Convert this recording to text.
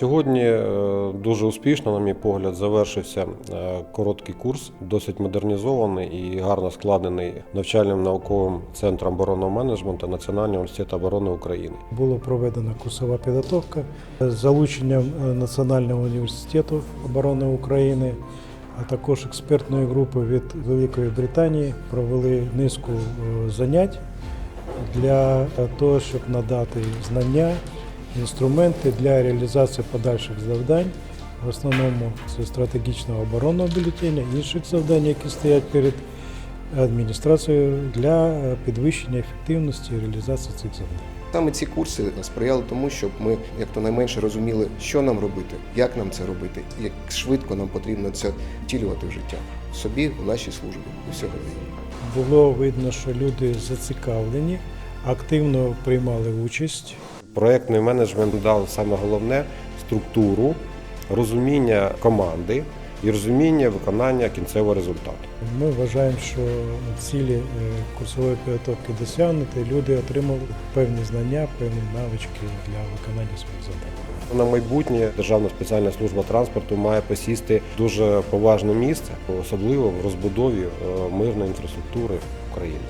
Сьогодні е, дуже успішно, на мій погляд, завершився е, короткий курс, досить модернізований і гарно складений навчальним науковим центром оборонного менеджменту Національного університету оборони України. Була проведена курсова підготовка з залученням е, Національного університету оборони України, а також експертної групи від Великої Британії провели низку занять для того, щоб надати знання, інструменти для реалізації подальших завдань. В основному це стратегічного оборонного бюлетеня, інших завдань, які стоять перед адміністрацією для е, підвищення ефективності і реалізації цих завдань. Саме ці курси сприяли тому, щоб ми як то найменше розуміли, що нам робити, як нам це робити, як швидко нам потрібно це втілювати в життя в собі, в нашій службі у сьогодні. Було видно, що люди зацікавлені, активно приймали участь. Проектний менеджмент дав саме головне структуру, розуміння команди і розуміння виконання кінцевого результату. Ми вважаємо, що цілі е, курсової підготовки досягнуті, люди отримали певні знання, певні навички для виконання своїх завдань. На майбутнє Державна спеціальна служба транспорту має посісти дуже поважне місце, особливо в розбудові е, мирної інфраструктури України.